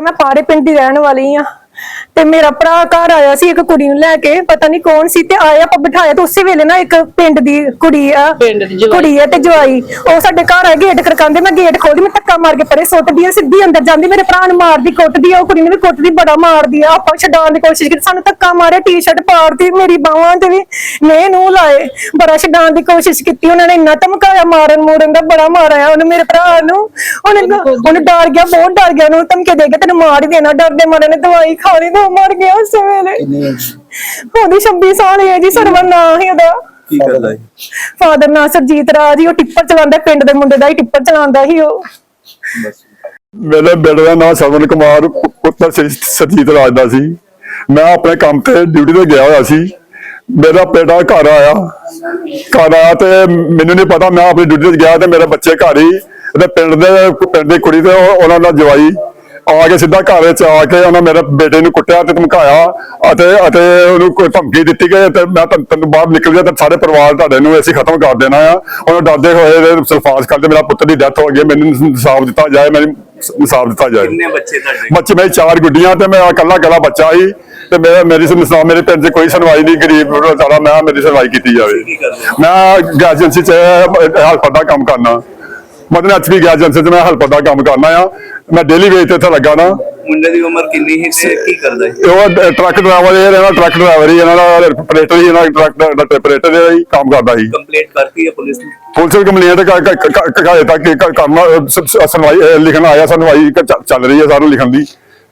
ਤਾਂ ਮੈਂ ਪਾੜੇ ਪਿੰਡ ਦੀ ਰਹਿਣ ਵਾਲੀ ਆ। ਤੇ ਮੇਰਾ ਭਰਾ ਘਰ ਆਇਆ ਸੀ ਇੱਕ ਕੁੜੀ ਨੂੰ ਲੈ ਕੇ। ਪਤਾ ਨਹੀਂ ਕੌਣ ਸੀ ਤੇ ਆਇਆ ਆਪਾਂ ਬਿਠਾਇਆ ਤੇ ਉਸੇ ਵੇਲੇ ਨਾ ਇੱਕ ਪਿੰਡ ਦੀ ਕੁੜੀ ਆ। ਪਿੰਡ ਦੀ ਜਵਾਈ। ਕੁੜੀ ਆ ਤੇ ਜਵਾਈ। ਉਹ ਸਾਡੇ ਘਰ ਆ ਗੇਟ ਖੜਕਾਉਂਦੇ। ਮੈਂ ਗੇਟ ਖੋਲਦੀ ਮੈਂ ਧੱਕਾ ਮਾਰ ਕੇ ਪਰੇ ਸੁੱਟਦੀ ਆ ਸਿੱਧੀ ਅੰਦਰ ਜਾਂਦੀ। ਮੇਰੇ ਭਰਾ ਨੂੰ ਮਾਰਦੀ ਕੁੱਟਦੀ ਆ ਉਹ ਕੁੜੀ ਨੂੰ ਵੀ ਕੁੱਟਦੀ ਬੜਾ ਮਾਰਦੀ ਆ। ਆਪਾਂ ਛਡਾਉਣ ਦੀ ਕੋਸ਼ਿਸ਼ ਕੀਤੀ। ਸਾਨੂੰ ਧੱਕਾ ਮਾਰਿਆ ਟੀ-ਸ਼ਰਟ ਪਾੜਦੀ ਮੇਰੀ ਬਾਹਾਂ ਤੇ ਵੀ ਨੇ ਨੂੰ ਲਾਏ। ਬੜਾ ਛਡਾਉਣ ਦੀ ਕੋਸ਼ਿਸ਼ ਕੀਤੀ। ਉਹਨਾਂ ਨੇ ਇੰਨਾ ਧਮਕਾਇਆ ਮਾਰਨ ਮੂਰਨ ਦਾ ਬੜਾ ਮਾਰਿਆ। ਉਹਨੇ ਮੇਰੇ ਭਰਾ ਨੂੰ। ਉਹਨੇ ਉਹਨੇ ਡਰ ਗਿਆ ਬਹੁਤ ਡਰ ਗਿਆ ਉਹਨੂੰ ਧਮਕੇ ਦੇ ਕੇ ਤੈਨੂੰ ਮਾਰ ਹੀ ਦੇਣਾ ਡਰਦੇ ਮਾਰੇ ਨੇ ਦਵਾਈ ਖਾ ਲਈ ਤੇ ਉਹ ਮਰ ਗਿਆ ਉਸ ਵੇਲੇ। ਉਹਦੀ 26 ਸਾਲ ਹੈ ਜੀ ਸਰਵਨ ਨਾਂ ਹੀ ਉਹਦਾ। ਕੀ ਕਰਦਾ ਹੈ? ਫਾਦਰ ਨਾਂ ਸਰਜੀਤ ਰਾਜ ਹੀ ਉਹ ਟਿੱਪਰ ਚਲਾਉਂਦਾ ਪਿੰਡ ਦੇ ਮੁੰਡੇ ਦਾ ਹੀ ਟਿੱਪਰ ਚਲਾਉਂਦਾ ਸੀ ਉਹ। ਮੇਰੇ ਬੇਟੇ ਦਾ ਨਾਮ ਸਰਵਨ ਕੁਮਾਰ ਪੁੱਤਰ ਸ੍ਰੀ ਸਰਜੀਤ ਰਾਜ ਦਾ ਸੀ। ਮੈਂ ਆਪਣੇ ਕੰਮ ਤੇ ਡਿਊਟੀ ਤੇ ਗਿਆ ਹੋਇਆ ਸੀ। ਮੇਰਾ ਬੇਟਾ ਘਰ ਆਇਆ। ਘਰ ਆਇਆ ਤੇ ਮੈਨੂੰ ਨਹੀਂ ਪਤਾ ਮੈਂ ਆਪਣੀ ਡਿਊਟੀ ਤੇ ਗਿਆ ਤੇ ਮੇਰੇ ਬੱਚੇ ਘਰ ਹੀ ਤੇ ਪਿੰਡ ਦੇ ਪਿੰਡ ਦੀ ਕੁੜੀ ਤੇ ਉਹ- ਉਹਨਾਂ ਦਾ ਜਵਾਈ ਆ ਕੇ ਸਿੱਧਾ ਘਰ ਵਿੱਚ ਆ ਕੇ ਉਹਨਾਂ ਮੇਰੇ ਬੇਟੇ ਨੂੰ ਕੁੱਟਿਆ ਤੇ ਧਮਕਾਇਆ ਅਤੇ ਅਤੇ ਉਹਨੂੰ ਕੋਈ ਧਮਕੀ ਦਿੱਤੀ ਕਿ ਤੇ ਮੈਂ ਤੈਨੂੰ- ਤੈਨੂੰ ਬਾਹਰ ਨਿਕਲ ਗਿਆ ਤੇ ਸਾਰੇ ਪਰਿਵਾਰ ਤੁਹਾਡੇ ਨੂੰ ਅਸੀਂ ਖਤਮ ਕਰ ਦੇਣਾ ਆ। ਉਹਨੂੰ ਡਰਦੇ ਹੋਏ ਸਲਫਾਸ ਕਰਦੇ ਮੇਰਾ ਪੁੱਤਰ ਦੀ ਡੈਥ ਹੋ ਗਈ ਮੈਨੂੰ ਇਨਸਾਫ ਦਿੱਤਾ ਜਾਏ ਮੈਨੂੰ ਇਨਸਾਫ ਦਿੱਤਾ ਜਾਏ। ਕਿੰਨੇ ਬੱਚੇ ਤੁਹਾਡੇ? ਬੱਚੇ ਮੇਰੇ ਚਾਰ ਗੁੱਡੀਆਂ ਤੇ ਮੈਂ ਇਕੱਲਾ ਇਕੱਲਾ ਬੱਚਾ ਸੀ ਤੇ ਮੇਰਾ ਮੇਰੀ ਸੁਣਵਾ ਮੇਰੇ ਪਿੰਡ 'ਚ ਕੋਈ ਸੁਣਵਾਈ ਨਹੀਂ ਗਰੀਬ ਸਾਰਾ ਮੈਂ ਮੇਰੀ ਸੁਣਵਾਈ ਕੀਤੀ ਜਾਵੇ। ਹੋ? ਮੈਂ ਗੈਸ ਏਜੰਸੀ 'ਚ ਹੈਲਪਰ ਦਾ ਕੰਮ ਕਰਨਾ। ਮਤਲਬ ਐਚਪੀ ਗੈਸ ਏਜੰਸੀ 'ਚ ਮੈਂ ਹੈਲਪਰ ਦਾ ਕੰਮ ਕਰਨਾ ਆ। ਮੈਂ ਡੇਲੀ ਵੇਜ ਤੇ ਇੱਥੇ ਲੱਗਾ ਨਾ। ਮੁੰਡੇ ਦੀ ਉਮਰ ਕਿੰਨੀ ਹੈ? ਤੇ ਕੀ ਕਰਦਾ ਹੈ ਉਹ ਡ- ਟਰੱਕ ਡਰਾਈਵਰ ਇਹ ਇਹਨਾਂ ਟਰੱਕ ਡਰਾਈਵਰ ਹੀ ਇਹਨਾਂ ਦਾ ਆਪਰੇਟਰ ਹੀ ਇਹਨਾਂ ਦਾ ਟਰੱਕ ਦਾ ਆਪਰੇਟਰ ਹੀ ਕੰਮ ਕਰਦਾ ਸੀ। ਕੰਪਲੀਟ ਕਰਤੀ ਹੈ ਪੁਲਿਸ ਨੇ? ਪੁਲਿਸ ਕੰਪਲੇਂਟ ਕਾਇ ਤੱਕ ਕ- ਕੰਮ ਅਹ, ਸ- ਸ- ਸੁਣਵਾਈ ਅਹ, ਲਿਖਣ ਆਇਆ ਸੁਣਵਾਈ ਕ- ਚ- ਚੱਲ ਰਹੀ ਹੈ ਸਾਰੂ ਲਿਖਣ ਦੀ।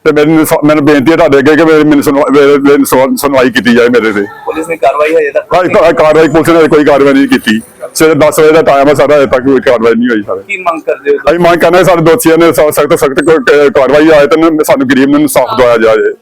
ਤੇ ਮੈਨੂੰ ਮੈਨੂੰ ਬੇਨਤੀ ਹੈ ਤੁਹਾਡੇ ਅੱਗੇ ਕਿ ਮੇਰੀ ਮੈਨੂੰ ਸੁਣਵਾ- ਮੇਰੇ- ਮੇਰੀ ਸੁਣ- ਸੁਣਵਾਈ ਕੀਤੀ ਜਾਏ ਮੇਰੇ ਤੇ। ਪੁਲਿਸ ਨੇ ਕਾਰਵਾਈ ਹਜੇ ਤੱਕ ਕੋਈ ਕਾ- ਕਾਰਵਾਈ ਪੁਲਿਸ ਨੇ ਕੋਈ ਕਾਰਵਾਈ ਨਹੀਂ ਕੀਤੀ। ਸਵੇਰੇ 10 ਵਜੇ ਦਾ ਟਾਈਮ ਹੈ ਸਾਰਾ ਅਜੇ ਤੱਕ ਕੋਈ ਕਾਰਵਾਈ ਨਹੀਂ ਹੋਈ ਸਾਰੇ। ਕੀ ਮੰਗ ਕਰਦੇ ਹੋ ਅਸੀਂ ਮੰਗ ਕਰਨਾ ਸਾਡੇ ਦੋਸ਼ੀਆਂ ਨੇ ਸਖਤ ਸਖਤ ਕਾਰਵਾਈ ਆਏ ਤੇ ਸਾਨੂੰ ਗਰੀਬ ਨੂੰ ਇਨਸਾਫ ਦਵਾਇਆ ਜਾਏ।